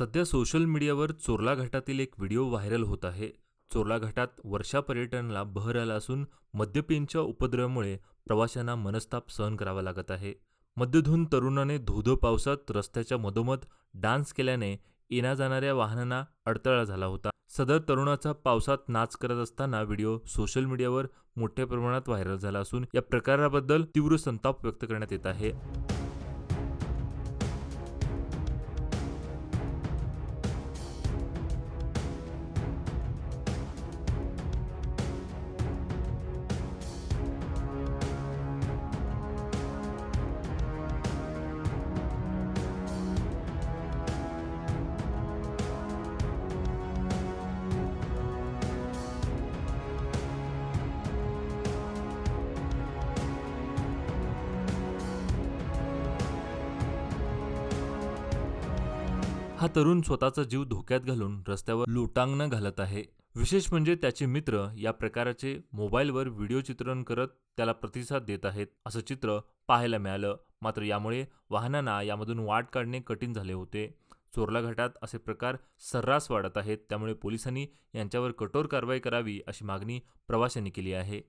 सध्या सोशल मीडियावर चोरला घाटातील एक व्हिडिओ व्हायरल होत आहे. चोरला घाटात वर्षा पर्यटनाला बहर आला असून मद्यपींच्या उपद्रवामुळे प्रवाशांना मनस्ताप सहन करावा लागत आहे. मद्यधून तरुणाने धोधो पावसात रस्त्याच्या मधोमध डान्स केल्याने येण्या जाणाऱ्या वाहनांना अडथळा झाला होता. सदर तरुणाचा पावसात नाच करत असताना व्हिडिओ सोशल मीडियावर मोठ्या प्रमाणात व्हायरल झाला असून या प्रकाराबद्दल तीव्र संताप व्यक्त करण्यात येत आहे. हा तरुण स्वतःचा जीव धोक्यात घालून रस्त्यावर लोटांगण घालत आहे. विशेष म्हणजे त्याचे मित्र या प्रकाराचे मोबाईलवर व्हिडिओ चित्रण करत त्याला प्रतिसाद देत आहेत असं चित्र पाहायला मिळालं. मात्र यामुळे वाहनांना यामधून वाट काढणे कठीण झाले होते. चोरला घाटात असे प्रकार सर्रास वाढत आहेत त्यामुळे पोलिसांनी यांच्यावर कठोर कारवाई करावी अशी मागणी प्रवाशांनी केली आहे.